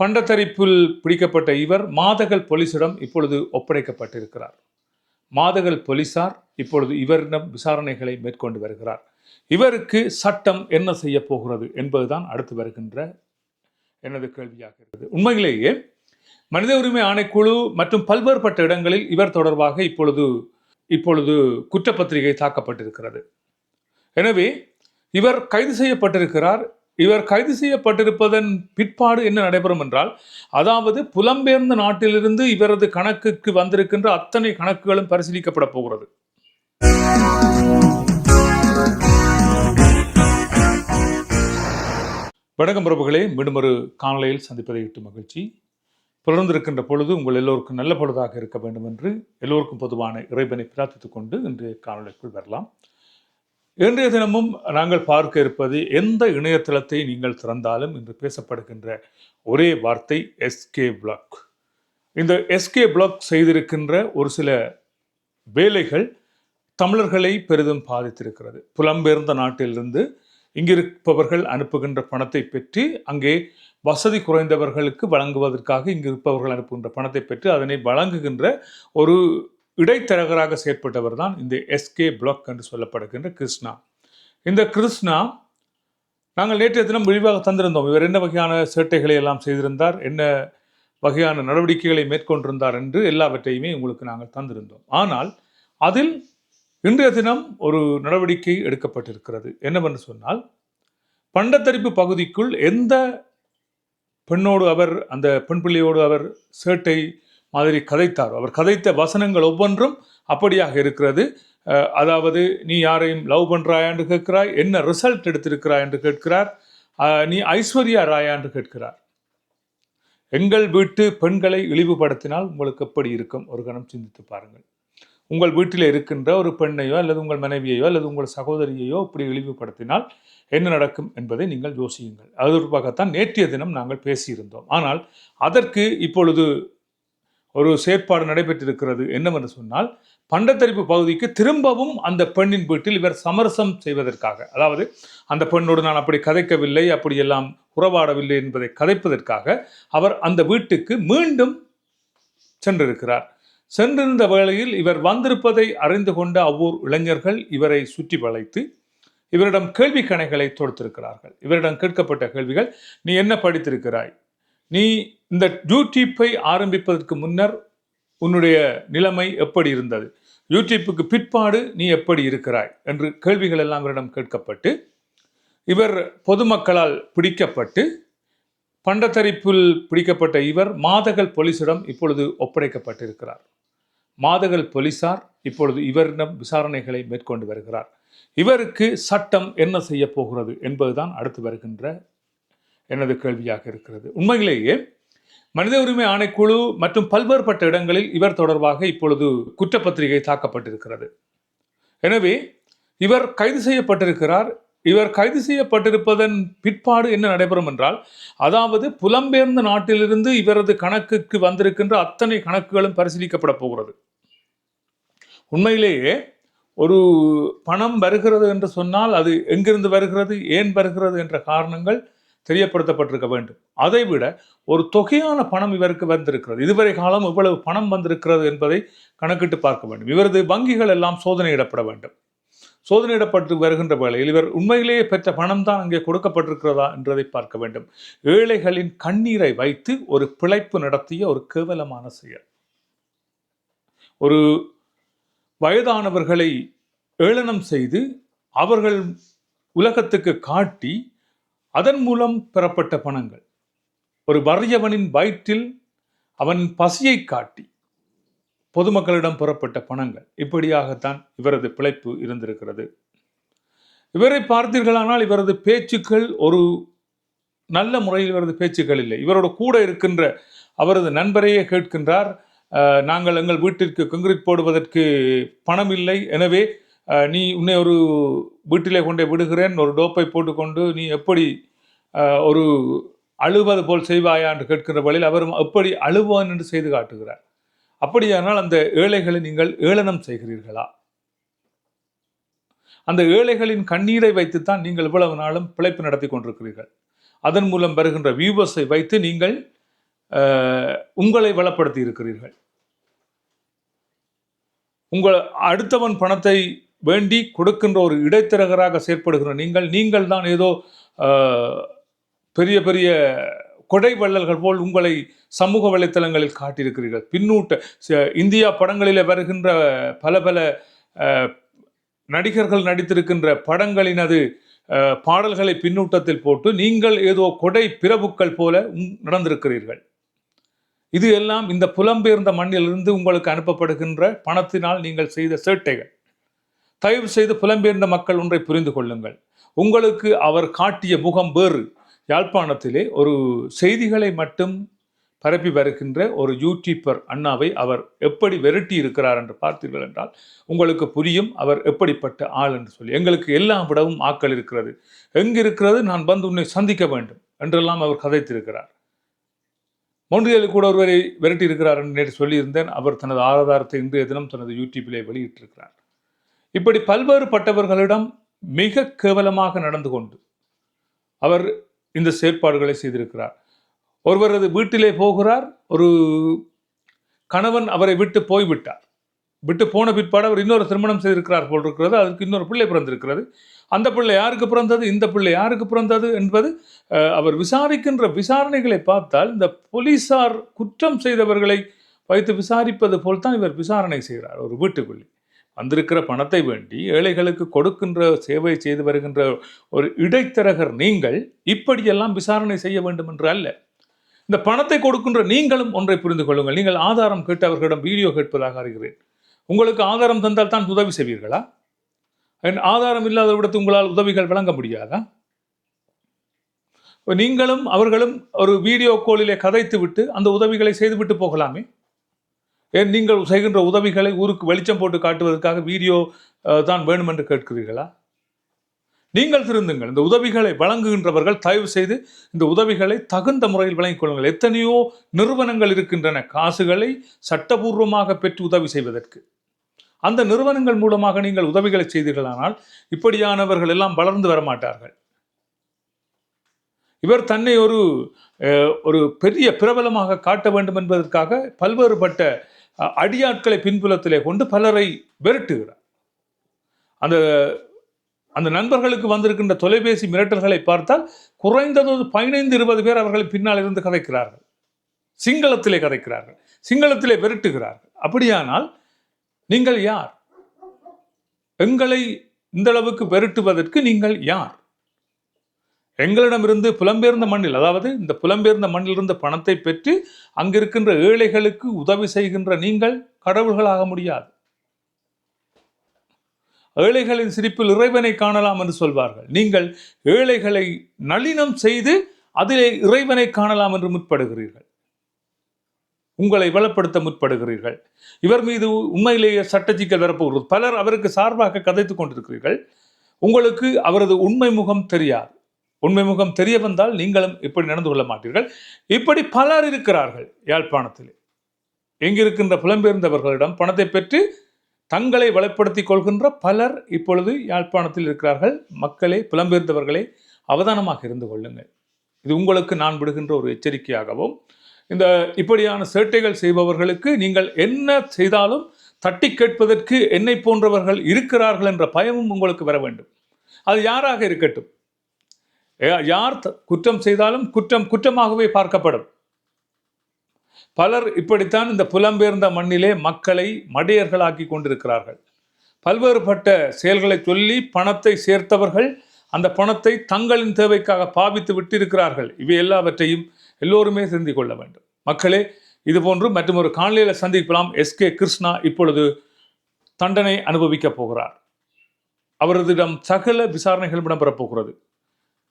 பண்டத்தரிப்பில் பிடிக்கப்பட்ட இவர் மாதகல் போலீசிடம் இப்பொழுது ஒப்படைக்கப்பட்டிருக்கிறார். மாதகல் போலீசார் இப்பொழுது இவரிடம் விசாரணைகளை மேற்கொண்டு வருகிறார். இவருக்கு சட்டம் என்ன செய்ய போகிறது என்பதுதான் அடுத்து வருகின்ற எனது கேள்வியாக இருக்கிறது. உண்மையிலேயே மனித உரிமை ஆணைக்குழு மற்றும் பல்வேறுபட்ட இடங்களில் இவர் தொடர்பாக இப்பொழுது இப்பொழுது குற்றப்பத்திரிகை தாக்கப்பட்டிருக்கிறது. எனவே இவர் கைது செய்யப்பட்டிருக்கிறார். இவர் கைது செய்யப்பட்டிருப்பதன் பிற்பாடு என்ன நடைபெறும் என்றால் அதாவது புலம்பெயர்ந்த நாட்டிலிருந்து இவரது கணக்குக்கு வந்திருக்கின்ற அத்தனை கணக்குகளும் பரிசீலிக்கப்பட போகிறது. வணக்கம் பிரபுகளே மீண்டும் ஒரு காணொலியில் சந்திப்பதை விட்டு மகிழ்ச்சி. பிறந்திருக்கின்ற பொழுது உங்கள் எல்லோருக்கும் நல்ல பொழுதாக இருக்க வேண்டும் என்று எல்லோருக்கும் பொதுவான இறைவனை பிரார்த்தித்துக் கொண்டு இன்று காணொலிக்குள் வரலாம். இன்றைய தினமும் நாங்கள் பார்க்க இருப்பது எந்த இணையதளத்தை நீங்கள் திறந்தாலும் இன்று பேசப்படுகின்ற ஒரே வார்த்தை எஸ்கே பிளாக் இந்த எஸ்கே பிளாக் செய்திருக்கின்ற ஒரு சில வேலைகள் தமிழர்களை பெரிதும் பாதித்திருக்கிறது. புலம்பெயர்ந்த நாட்டிலிருந்து இங்கிருப்பவர்கள் அனுப்புகின்ற பணத்தை பெற்று அங்கே வசதி குறைந்தவர்களுக்கு வழங்குவதற்காக இங்கு இருப்பவர்கள் அனுப்புகின்ற பணத்தை பெற்று அதனை வழங்குகின்ற ஒரு இடைத்தரகராக செயற்பட்டவர் தான் இந்த எஸ்கே பிளாக் என்று சொல்லப்படுகின்ற கிருஷ்ணா. இந்த கிருஷ்ணா நாங்கள் நேற்றைய தினம் விரிவாக தந்திருந்தோம். இவர் என்ன வகையான சேட்டைகளை எல்லாம் செய்திருந்தார்? என்ன வகையான நடவடிக்கைகளை மேற்கொண்டிருந்தார் என்று எல்லாவற்றையுமே உங்களுக்கு நாங்கள் தந்திருந்தோம். ஆனால் அதில் இன்றைய தினம் ஒரு நடவடிக்கை எடுக்கப்பட்டிருக்கிறது. என்னவென்று சொன்னால் பண்டத்தரிப்பு பகுதிக்குள் எந்த பெண்ணோடு அவர் அந்த பெண் பிள்ளையோடு அவர் சேட்டை மாதிரி கதைத்தார். அவர் கதைத்த வசனங்கள் ஒவ்வொன்றும் அப்படியாக இருக்கிறது. அதாவது நீ யாரையும் லவ் பண்ணுறாயா என்று கேட்கிறாய்? என்ன ரிசல்ட் எடுத்திருக்கிறாய் என்று கேட்கிறார்? நீ ஐஸ்வர்யா ராயா என்று கேட்கிறார். எங்கள் வீட்டு பெண்களை இழிவுபடுத்தினால் உங்களுக்கு எப்படி இருக்கும்? ஒரு கணம் சிந்தித்து பாருங்கள். உங்கள் வீட்டில் இருக்கின்ற ஒரு பெண்ணையோ அல்லது உங்கள் மனைவியையோ அல்லது உங்கள் சகோதரியையோ இப்படி இழிவுபடுத்தினால் என்ன நடக்கும் என்பதை நீங்கள் யோசியுங்கள். அது ஒரு பக்கத்தான் நேற்றைய தினம் நாங்கள் பேசியிருந்தோம். ஆனால் அதற்கு இப்பொழுது ஒரு செயற்பாடு நடைபெற்றிருக்கிறது என்னவென்று சொன்னால் பண்டத்தரிப்பு பகுதிக்கு திரும்பவும் அந்த பெண்ணின் வீட்டில் இவர் சமரசம் செய்வதற்காக அதாவது அந்த பெண்ணோடு நான் அப்படி கதைக்கவில்லை அப்படியெல்லாம் உறவாடவில்லை என்பதை கதைப்பதற்காக அவர் அந்த வீட்டுக்கு மீண்டும் சென்றிருக்கிறார். சென்றிருந்த வேளையில் இவர் வந்திருப்பதை அறிந்து கொண்ட அவ்வூர் இளைஞர்கள் இவரை சுற்றி வளைத்து இவரிடம் கேள்வி கணைகளை தொடுத்திருக்கிறார்கள். இவரிடம் கேட்கப்பட்ட கேள்விகள் நீ என்ன படித்திருக்கிறாய்? நீ இந்த யூடியூப்பை ஆரம்பிப்பதற்கு முன்னர் உன்னுடைய நிலைமை எப்படி இருந்தது? யூடியூப்புக்கு பிற்பாடு நீ எப்படி இருக்கிறாய்? என்று கேள்விகள் எல்லாம் இவரிடம் கேட்கப்பட்டு இவர் பொதுமக்களால் பிடிக்கப்பட்டு பண்டத்தரிப்பில் பிடிக்கப்பட்ட இவர் மாதகல் போலீஸிடம் இப்பொழுது ஒப்படைக்கப்பட்டிருக்கிறார். மாதகல் போலீசார் இப்பொழுது இவரிடம் விசாரணைகளை மேற்கொண்டு வருகிறார். இவருக்கு சட்டம் என்ன செய்ய போகிறது என்பதுதான் அடுத்து வருகின்ற எனது கேள்வியாக இருக்கிறது. உண்மையிலேயே மனித உரிமை ஆணைக்குழு மற்றும் பல்வேறுபட்ட இடங்களில் இவர் தொடர்பாக இப்பொழுது குற்றப்பத்திரிகை தாக்கப்பட்டிருக்கிறது. எனவே இவர் கைது செய்யப்பட்டிருக்கிறார். இவர் கைது செய்யப்பட்டிருப்பதன் பிற்பாடு என்ன நடைபெறும் என்றால் அதாவது புலம்பெயர்ந்த நாட்டிலிருந்து இவரது கணக்குக்கு வந்திருக்கின்ற அத்தனை கணக்குகளும் பரிசீலிக்கப்பட போகிறது. உண்மையிலேயே ஒரு பணம் வருகிறது என்று சொன்னால் அது எங்கிருந்து வருகிறது ஏன் வருகிறது என்ற காரணங்கள் தெரியப்படுத்தப்பட்டிருக்க வேண்டும். அதைவிட ஒரு தொகையான பணம் இவருக்கு வந்திருக்கிறது. இதுவரை காலம் இவ்வளவு பணம் வந்திருக்கிறது என்பதை கணக்கிட்டு பார்க்க வேண்டும். இவரது வங்கிகள் எல்லாம் சோதனையிடப்பட வேண்டும். சோதனையிடப்பட்டு வருகின்ற வேளையில் இவர் உண்மையிலேயே பெற்ற பணம் தான் அங்கே கொடுக்கப்பட்டிருக்கிறதா என்றதை பார்க்க வேண்டும். ஏழைகளின் கண்ணீரை வைத்து ஒரு பிழைப்பு நடத்திய ஒரு கேவலமான செயல். ஒரு வயதானவர்களை ஏளனம் செய்து அவர்கள் உலகத்துக்கு காட்டி அதன் மூலம் பெறப்பட்ட பணங்கள். ஒரு வறியவனின் வயிற்றில் அவன் பசியை காட்டி பொதுமக்களிடம் புறப்பட்ட பணங்கள். இப்படியாகத்தான் இவரது பிழைப்பு இருந்திருக்கிறது. இவரை பார்த்தீர்களானால் இவரது பேச்சுக்கள் ஒரு நல்ல முறையில் இவரது பேச்சுக்கள் இல்லை. இவரோட கூட இருக்கின்ற அவரது நண்பரையே கேட்கின்றார் நாங்கள் எங்கள் வீட்டிற்கு கங்கிரீட் போடுவதற்கு பணம் இல்லை. எனவே நீ உன்னை ஒரு வீட்டிலே கொண்டே விடுகிறேன். ஒரு டோப்பை போட்டுக்கொண்டு நீ எப்படி ஒரு அழுவது போல் செய்வாயா என்று கேட்கின்ற வழியில் அவரும் எப்படி அழுவான் என்று செய்து காட்டுகிறார். அப்படியானால் அந்த ஏழைகளை நீங்கள் ஏளனம் செய்கிறீர்களா? அந்த ஏழைகளின் கண்ணீரை வைத்துத்தான் நீங்கள் இவ்வளவு நாளும் பிழைப்பு நடத்தி கொண்டிருக்கிறீர்கள். அதன் மூலம் வருகின்ற வியூவர்ஸை வைத்து நீங்கள் உங்களை வளப்படுத்தி இருக்கிறீர்கள். உங்கள் அடுத்தவன் பணத்தை வேண்டி கொடுக்கின்ற ஒரு இடைத்தரகராக செயற்படுகிற நீங்கள் நீங்கள் தான் ஏதோ பெரிய பெரிய கொடை வள்ளல்கள் போல் உங்களை சமூக வலைத்தளங்களில் காட்டியிருக்கிறீர்கள். பின்னூட்ட ச- இந்தியா படங்களில் வருகின்ற பல பல நடிகர்கள் நடித்திருக்கின்ற படங்களினது பாடல்களை பின்னூட்டத்தில் போட்டு நீங்கள் ஏதோ கொடை பிரபுக்கள் போல நடந்திருக்கிறீர்கள். இது எல்லாம் இந்த புலம்பெயர்ந்த மண்ணிலிருந்து உங்களுக்கு அனுப்பப்படுகின்ற பணத்தினால் நீங்கள் செய்த சேட்டைகள். தயவு செய்து புலம்பெயர்ந்த மக்கள் ஒன்றை புரிந்து கொள்ளுங்கள். உங்களுக்கு அவர் காட்டிய முகம் வேறு. யாழ்ப்பாணத்திலே ஒரு செய்திகளை மட்டும் பரப்பி வருகின்ற ஒரு யூடியூப்பர் அண்ணாவை அவர் எப்படி விரட்டி இருக்கிறார் என்று பார்த்தீர்கள் என்றால் உங்களுக்கு புரியும் அவர் எப்படிப்பட்ட ஆள் என்று சொல்லி எங்களுக்கு எல்லாம் விடவும் ஆக்கள் இருக்கிறது. எங்கிருக்கிறது? நான் வந்து உன்னை சந்திக்க வேண்டும் என்றெல்லாம் அவர் கதைத்திருக்கிறார். மொன்றியலில் கூட ஒருவரை விரட்டி இருக்கிறார் என்று நேற்று சொல்லியிருந்தேன். அவர் தனது ஆதாரத்தை இன்றைய தினம் தனது யூடியூப்பிலே வெளியிட்டிருக்கிறார். இப்படி பல்வேறுபட்டவர்களிடம் மிக கேவலமாக நடந்து கொண்டு அவர் இந்த செயற்பாடுகளை செய்திருக்கிறார். ஒருவரது வீட்டிலே போகிறார் ஒரு கணவன் அவரை விட்டு போய்விட்டார். விட்டு போன பிற்பாடு அவர் இன்னொரு திருமணம் செய்திருக்கிறார் போல் இருக்கிறது அதுக்கு இன்னொரு பிள்ளை பிறந்திருக்கிறது. அந்த பிள்ளை யாருக்கு பிறந்தது? இந்த பிள்ளை யாருக்கு பிறந்தது? என்பது அவர் விசாரிக்கின்ற விசாரணைகளை பார்த்தால் இந்த போலீசார் குற்றம் செய்தவர்களை வைத்து விசாரிப்பது போல் தான் இவர் விசாரணை செய்கிறார் ஒரு வீட்டுக்குள்ளே. வந்திருக்கிற பணத்தை வேண்டி ஏழைகளுக்கு கொடுக்கின்ற சேவை செய்து வருகின்ற ஒரு இடைத்தரகர் நீங்கள் இப்படியெல்லாம் விசாரணை செய்ய வேண்டும் என்று அல்ல. இந்த பணத்தை கொடுக்கின்ற நீங்களும் ஒன்றை புரிந்து கொள்ளுங்கள். நீங்கள் ஆதாரம் கேட்டு அவர்களிடம் வீடியோ கேட்பதாக அறிகிறேன். உங்களுக்கு ஆதாரம் தந்தால் தான் உதவி செய்வீர்களா? என் ஆதாரம் இல்லாத விடத்து உங்களால் உதவிகள் வழங்க முடியாதா? நீங்களும் அவர்களும் ஒரு வீடியோ கோலிலே கதைத்து விட்டு அந்த உதவிகளை செய்துவிட்டு போகலாமே? ஏன் நீங்கள் செய்கின்ற உதவிகளை ஊருக்கு வெளிச்சம் போட்டு காட்டுவதற்காக வீடியோ தான் வேணும் என்று கேட்கிறீர்களா? நீங்கள் திருந்துங்கள். இந்த உதவிகளை வழங்குகின்றவர்கள் தயவு செய்து இந்த உதவிகளை தகுந்த முறையில் வழங்கிக் கொள்ளுங்கள். எத்தனையோ நிறுவனங்கள் இருக்கின்றன காசுகளை சட்டபூர்வமாக பெற்று உதவி செய்வதற்கு. அந்த நிறுவனங்கள் மூலமாக நீங்கள் உதவிகளை செய்தீர்களானால் இப்படியானவர்கள் எல்லாம் வளர்ந்து வர மாட்டார்கள் இவர் தன்னை ஒரு ஒரு பெரிய பிரபலமாக காட்ட வேண்டும் என்பதற்காக பல்வேறுபட்ட அடியாட்களை பின்புலத்திலே கொண்டு பலரை விரட்டுகிறார். அந்த அந்த நண்பர்களுக்கு வந்திருக்கின்ற தொலைபேசி மிரட்டல்களை பார்த்தால் குறைந்தது ஒரு பதினைந்து இருபது பேர் அவர்கள் பின்னால் இருந்து கதைக்கிறார்கள். சிங்களத்திலே கதைக்கிறார்கள். சிங்களத்திலே விரட்டுகிறார்கள். அப்படியானால் நீங்கள் யார்? எங்களை இந்த அளவுக்கு விரட்டுவதற்கு நீங்கள் யார்? எங்களிடமிருந்து புலம்பெயர்ந்த மண்ணில் அதாவது இந்த புலம்பெயர்ந்த மண்ணிலிருந்து பணத்தை பெற்று அங்கிருக்கின்ற ஏழைகளுக்கு உதவி செய்கின்ற நீங்கள் கடவுள்களாக முடியாது. ஏழைகளின் சிரிப்பில் இறைவனை காணலாம் என்று சொல்வார்கள். நீங்கள் ஏழைகளை நளினம் செய்து அதிலே இறைவனை காணலாம் என்று முற்படுகிறீர்கள். உங்களை வளப்படுத்த முற்படுகிறீர்கள். இவர் மீது உண்மையிலேயே சட்டச்சிக்கல் வரப்போகிறது. பலர் அவருக்கு சார்பாக கதைத்துக் கொண்டிருக்கிறீர்கள். உங்களுக்கு அவரது உண்மை முகம் தெரியாது. உண்மை முகம் தெரிய வந்தால் நீங்களும் இப்படி நடந்து கொள்ள மாட்டீர்கள். இப்படி பலர் இருக்கிறார்கள் யாழ்ப்பாணத்தில். எங்கிருக்கின்ற புலம்பெயர்ந்தவர்களிடம் பணத்தை பெற்று தங்களை வளப்படுத்திக் கொள்கின்ற பலர் இப்பொழுது யாழ்ப்பாணத்தில் இருக்கிறார்கள். மக்களே புலம்பெயர்ந்தவர்களே அவதானமாக இருந்து கொள்ளுங்கள். இது உங்களுக்கு நான் விடுகின்ற ஒரு எச்சரிக்கையாகவும் இந்த இப்படியான சேட்டைகள் செய்பவர்களுக்கு நீங்கள் என்ன செய்தாலும் தட்டி கேட்பதற்கு என்னை போன்றவர்கள் இருக்கிறார்கள் என்ற பயமும் உங்களுக்கு வர வேண்டும். அது யாராக இருக்கட்டும். யார் குற்றம் செய்தாலும் குற்றம் குற்றமாகவே பார்க்கப்படும். பலர் இப்படித்தான் இந்த புலம்பெயர்ந்த மண்ணிலே மக்களை மடையர்களாக்கி கொண்டிருக்கிறார்கள். பல்வேறுபட்ட செயல்களை சொல்லி பணத்தை சேர்த்தவர்கள் அந்த பணத்தை தங்களின் தேவைக்காக பாவித்து விட்டிருக்கிறார்கள். இவை எல்லாவற்றையும் எல்லோருமே சிந்தி கொள்ள வேண்டும். மக்களே இதுபோன்று மற்றும் ஒரு காணொலியில் சந்திக்கலாம். எஸ்கே கிருஷ்ணா இப்பொழுது தண்டனை அனுபவிக்கப் போகிறார். அவரதிடம் சகல விசாரணைகள் இடம்பெறப் போகிறது.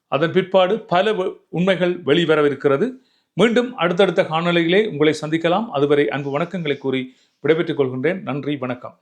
அதன் பிற்பாடு பல வ- உண்மைகள் வெளிவரவிருக்கிறது. மீண்டும் அடுத்தடுத்த காணொலிகளே உங்களை சந்திக்கலாம். அதுவரை அன்பு வணக்கங்களை கூறி விடைபெற்றுக் கொள்கின்றேன். நன்றி வணக்கம்.